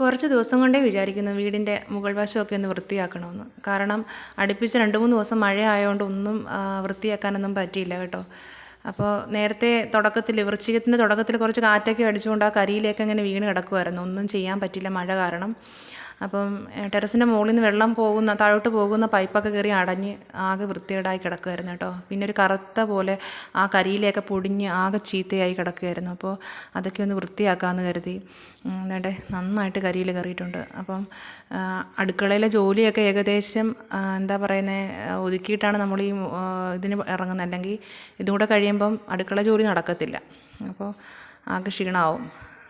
കുറച്ച് ദിവസം കൊണ്ടേ വിചാരിക്കുന്നു വീടിന്റെ മുകൾ വശമൊക്കെ ഒന്ന് വൃത്തിയാക്കണമെന്ന്. കാരണം അടുപ്പിച്ച് രണ്ട് മൂന്ന് ദിവസം മഴ ആയതുകൊണ്ട് ഒന്നും വൃത്തിയാക്കാനൊന്നും പറ്റിയില്ല കേട്ടോ. അപ്പോൾ നേരത്തെ തുടക്കത്തിൽ വൃശ്ചികത്തിന്റെ തുടക്കത്തിൽ കുറച്ച് കാറ്റൊക്കെ അടിച്ചുകൊണ്ട് ആ കരിയിലേക്ക് അങ്ങനെ വീണ് കിടക്കുമായിരുന്നു ഒന്നും ചെയ്യാൻ പറ്റില്ല മഴ കാരണം. അപ്പം ടെറസിന്റെ മുകളിൽ നിന്ന് വെള്ളം പോകുന്ന താഴോട്ട് പോകുന്ന പൈപ്പൊക്കെ കയറി അടഞ്ഞ് ആകെ വൃത്തികേടായി കിടക്കുമായിരുന്നു കേട്ടോ. പിന്നെ ഒരു കറുത്ത പോലെ ആ കരിയിലെയൊക്കെ പൊടിഞ്ഞ് ആകെ ചീത്തയായി കിടക്കുമായിരുന്നു അപ്പോൾ അതൊക്കെ ഒന്ന് വൃത്തിയാക്കാമെന്ന് കരുതി. എന്നിട്ട് നന്നായിട്ട് കരിയിൽ കയറിയിട്ടുണ്ട്. അപ്പം അടുക്കളയിലെ ജോലിയൊക്കെ ഏകദേശം എന്താ പറയുന്നത് ഒതുക്കിയിട്ടാണ് നമ്മൾ ഈ ഇതിന് ഇറങ്ങുന്നത്. അല്ലെങ്കിൽ ഇതും കൂടെ കഴിയുമ്പം അടുക്കള ജോലി നടക്കത്തില്ല. അപ്പോൾ ആകെ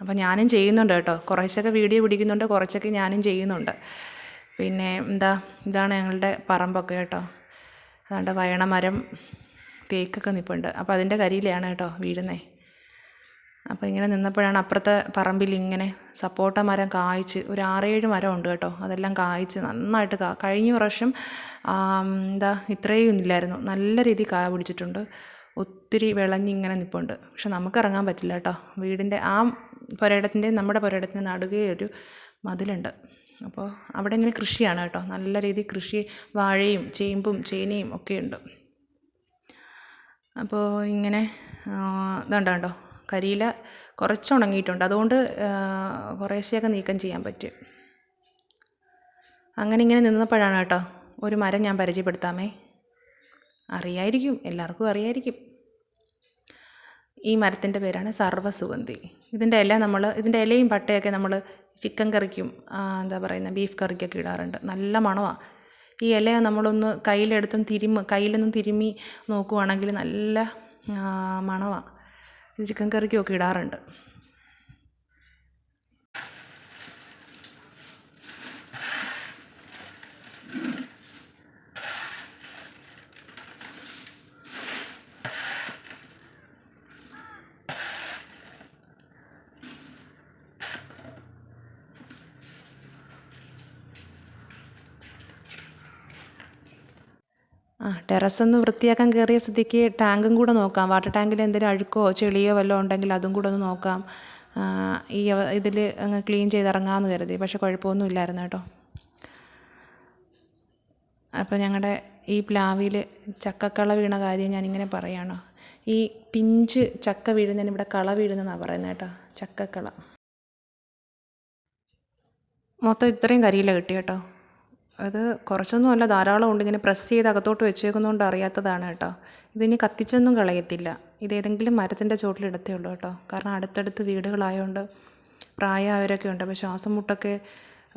അപ്പോൾ ഞാനും ചെയ്യുന്നുണ്ട് കേട്ടോ. കുറേശ്ശൊക്കെ വീഡിയോ പിടിക്കുന്നുണ്ട് കുറച്ചൊക്കെ ഞാനും ചെയ്യുന്നുണ്ട്. പിന്നെ എന്താ ഇതാണ് ഞങ്ങളുടെ പറമ്പൊക്കെ കേട്ടോ. അതുകൊണ്ട് വയണമരം തേക്കൊക്കെ നിൽപ്പുണ്ട് അപ്പോൾ അതിന്റെ കരിയിലാണ് കേട്ടോ വീഴുന്നത് അപ്പോൾ ഇങ്ങനെ നിന്നപ്പോഴാണ് അപ്പുറത്തെ പറമ്പിൽ ഇങ്ങനെ സപ്പോട്ട മരം കായ്ച്ച് ഒരു ആറേഴ് മരം ഉണ്ട് കേട്ടോ. അതെല്ലാം കായ്ച്ച് നന്നായിട്ട് കാ കഴിഞ്ഞ പ്രാവശ്യം എന്താ ഇത്രയും ഇല്ലായിരുന്നു. നല്ല രീതിയിൽ കായ പിടിച്ചിട്ടുണ്ട്. ഒത്തിരി വിളഞ്ഞിങ്ങനെ നിൽപ്പുണ്ട് പക്ഷെ നമുക്ക് ഇറങ്ങാൻ പറ്റില്ല കേട്ടോ. വീടിന്റെ ആ പുരയിടത്തിന്റെ നമ്മുടെ പുരയിടത്തിന്റെ നടുകെ ഒരു മതിലുണ്ട്. അപ്പോൾ അവിടെ ഇങ്ങനെ കൃഷിയാണ് കേട്ടോ. നല്ല രീതിയിൽ കൃഷി വാഴയും ചേമ്പും ചേനയും ഒക്കെ ഉണ്ട്. അപ്പോൾ ഇങ്ങനെ ഇതുണ്ട് കണ്ടോ? കരിയില കുറച്ച് ഉണങ്ങിയിട്ടുണ്ട്. അതുകൊണ്ട് കുറേശ്ശെയൊക്കെ നീക്കം ചെയ്യാൻ പറ്റും. അങ്ങനെ ഇങ്ങനെ നിന്നപ്പോഴാണ് കേട്ടോ ഒരു മരം ഞാൻ പരിചയപ്പെടുത്താമേ. അറിയായിരിക്കും എല്ലാവർക്കും അറിയായിരിക്കും. ഈ മരത്തിന്റെ പേരാണ് സർവസുഗന്ധി ഇതിന്റെ ഇല നമ്മൾ ഇതിന്റെ ഇലയും പട്ടയൊക്കെ നമ്മൾ ചിക്കൻ കറിക്കും എന്താ പറയുന്നത് ബീഫ് കറിക്കൊക്കെ ഇടാറുണ്ട്. നല്ല മണമാണ് ഈ ഇല നമ്മളൊന്ന് കയ്യിലെടുത്തും തിരുമ്മ കയ്യിലൊന്നും തിരുമ്മി നോക്കുവാണെങ്കിൽ നല്ല മണമാണ് ചിക്കൻ കറിക്കുമൊക്കെ ഇടാറുണ്ട്. ആ ടെറസ്സൊന്ന് വൃത്തിയാക്കാൻ കയറിയ സ്ഥിതിക്ക് ടാങ്കും കൂടെ നോക്കാം. വാട്ടർ ടാങ്കിൽ എന്തെങ്കിലും അഴുക്കോ ചെളിയോ വല്ലതും ഉണ്ടെങ്കിൽ അതും കൂടെ ഒന്ന് നോക്കാം. ഈ ഇതിൽ അങ്ങ് ക്ലീൻ ചെയ്തിറങ്ങാമെന്ന് കരുതി. പക്ഷെ കുഴപ്പമൊന്നും ഇല്ലായിരുന്നു കേട്ടോ. അപ്പോൾ ഞങ്ങളുടെ ഈ പ്ലാവിൽ ചക്കക്കള വീണ കാര്യം ഞാനിങ്ങനെ പറയുകയാണ് ഈ പിഞ്ച് ചക്ക വീഴുന്നതിന് ഇവിടെ കള വീഴുന്നതെന്നാണ് പറയുന്നത് കേട്ടോ. ചക്കക്കള. മൊത്തം ഇത്രയും കരിയില കിട്ടി കേട്ടോ. അത് കുറച്ചൊന്നും അല്ല ധാരാളം ഉണ്ട്. ഇങ്ങനെ പ്രസ് ചെയ്ത് അകത്തോട്ട് വെച്ചേക്കുന്നതുകൊണ്ട് അറിയാത്തതാണ് കേട്ടോ. ഇതിനി കത്തിച്ചൊന്നും കളയത്തില്ല. ഇതേതെങ്കിലും മരത്തിന്റെ ചോട്ടിലിടത്തേ ഉള്ളൂ കേട്ടോ. കാരണം അടുത്തടുത്ത് വീടുകളായതുകൊണ്ട് പ്രായമായവരൊക്കെ ഉണ്ട്. അപ്പോൾ ശ്വാസം മുട്ടൊക്കെ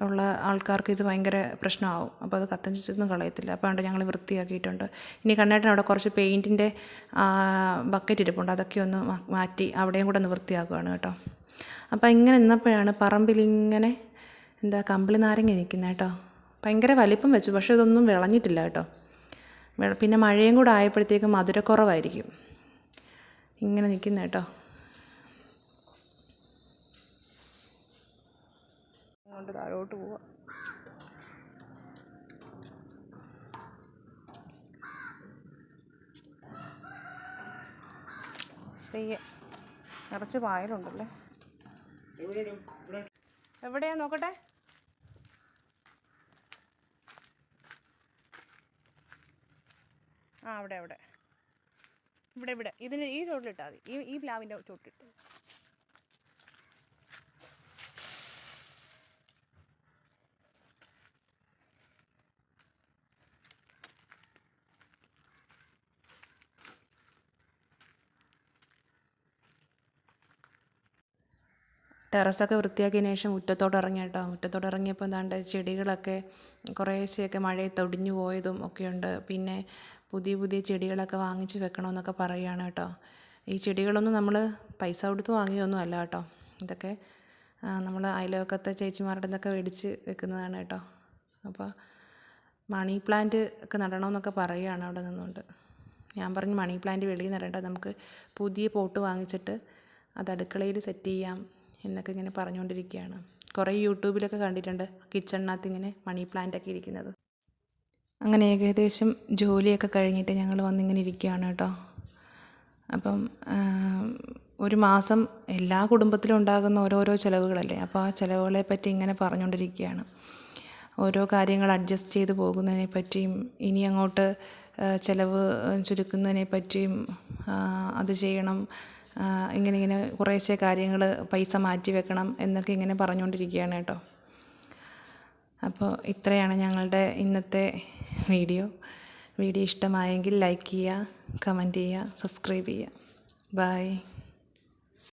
ഉള്ള ആൾക്കാർക്ക് ഇത് ഭയങ്കര പ്രശ്നമാവും. അപ്പോൾ അത് കത്തിച്ചൊന്നും കളയത്തില്ല. അപ്പോൾ അതുകൊണ്ട് ഞങ്ങൾ വൃത്തിയാക്കിയിട്ടുണ്ട്. ഇനി കണ്ണേട്ടൻ അവിടെ കുറച്ച് പെയിന്റിന്റെ ബക്കറ്റ് ഇരിപ്പുണ്ട്. അതൊക്കെ ഒന്ന് മാറ്റി അവിടെയും കൂടെ ഒന്ന് വൃത്തിയാക്കുകയാണ് കേട്ടോ. അപ്പോൾ ഇങ്ങനെ നിന്നപ്പോഴാണ് പറമ്പിൽ ഇങ്ങനെ എന്താ കമ്പിളി നാരങ്ങ നിൽക്കുന്നത് കേട്ടോ. ഭയങ്കര വലിപ്പം വെച്ചു. പക്ഷേ ഇതൊന്നും വിളഞ്ഞിട്ടില്ല കേട്ടോ. പിന്നെ മഴയും കൂടെ ആയപ്പോഴത്തേക്കും മധുരക്കുറവായിരിക്കും. ഇങ്ങനെ നിൽക്കുന്ന കേട്ടോ. അങ്ങോട്ട് താഴോട്ട് പോവാം. പെയ്യെ നിറച്ച് പായലുണ്ടല്ലേ എവിടെയാ നോക്കട്ടെ? ആ അവിടെ അവിടെ. ഇവിടെ ഇവിടെ. ഇതിന് ഈ ചോട്ടിലിട്ടാൽ മതി. ഈ ഈ പ്ലാവിന്റെ ചോട്ടിലിട്ട് ടെറസൊക്കെ വൃത്തിയാക്കിയതിന് ശേഷം മുറ്റത്തോട്ട് ഇറങ്ങി കേട്ടോ മുറ്റത്തോട്ട് ഇറങ്ങിയപ്പോൾ എന്താണ്ട് ചെടികളൊക്കെ കുറേശ്ശെയൊക്കെ മഴയത്ത് ഒടിഞ്ഞു പോയതും ഒക്കെയുണ്ട്. പിന്നെ പുതിയ പുതിയ ചെടികളൊക്കെ വാങ്ങിച്ച് വെക്കണമെന്നൊക്കെ പറയുകയാണ് കേട്ടോ. ഈ ചെടികളൊന്നും നമ്മൾ പൈസ കൊടുത്ത് വാങ്ങിയൊന്നും അല്ല കേട്ടോ. ഇതൊക്കെ നമ്മൾ അയൽവക്കത്തെ ചേച്ചിമാരുടെ നിന്നൊക്കെ മേടിച്ച് വെക്കുന്നതാണ് കേട്ടോ. അപ്പോൾ മണി പ്ലാന്റ് ഒക്കെ നടണമെന്നൊക്കെ പറയുകയാണ് അവിടെ നിന്നുകൊണ്ട്. ഞാൻ പറഞ്ഞു മണി പ്ലാന്റ് വെളിയിൽ നടേണ്ട നമുക്ക് പുതിയ പോട്ട് വാങ്ങിച്ചിട്ട് അത് അടുക്കളയിൽ സെറ്റ് ചെയ്യാം. എന്നൊക്കെ ഇങ്ങനെ പറഞ്ഞുകൊണ്ടിരിക്കുകയാണ്. കുറേ യൂട്യൂബിലൊക്കെ കണ്ടിട്ടുണ്ട് കിച്ചണിനകത്ത് ഇങ്ങനെ മണി പ്ലാന്റ് ഒക്കെ ഇരിക്കുന്നത്. അങ്ങനെ ഏകദേശം ജോലിയൊക്കെ കഴിഞ്ഞിട്ട് ഞങ്ങൾ വന്നിങ്ങനെ ഇരിക്കുകയാണ് കേട്ടോ. അപ്പം ഒരു മാസം എല്ലാ കുടുംബത്തിലും ഉണ്ടാകുന്ന ഓരോരോ ചിലവുകളല്ലേ? അപ്പോൾ ആ ചിലവുകളെ പറ്റി ഇങ്ങനെ പറഞ്ഞുകൊണ്ടിരിക്കുകയാണ്. ഓരോ കാര്യങ്ങൾ അഡ്ജസ്റ്റ് ചെയ്ത് പോകുന്നതിനെ പറ്റിയും ഇനി അങ്ങോട്ട് ചിലവ് ചുരുക്കുന്നതിനെ പറ്റിയും അത് ചെയ്യണം. ഇങ്ങനെ ഇങ്ങനെ കുറേശ്ശെ കാര്യങ്ങൾ പൈസ മാറ്റി വെക്കണം എന്നൊക്കെ ഇങ്ങനെ പറഞ്ഞുകൊണ്ടിരിക്കുകയാണ് കേട്ടോ. അപ്പോൾ ഇത്രയാണ് ഞങ്ങളുടെ ഇന്നത്തെ വീഡിയോ. വീഡിയോ ഇഷ്ടമായെങ്കിൽ ലൈക്ക് ചെയ്യുക കമന്റ് ചെയ്യുക സബ്സ്ക്രൈബ് ചെയ്യുക. ബൈ.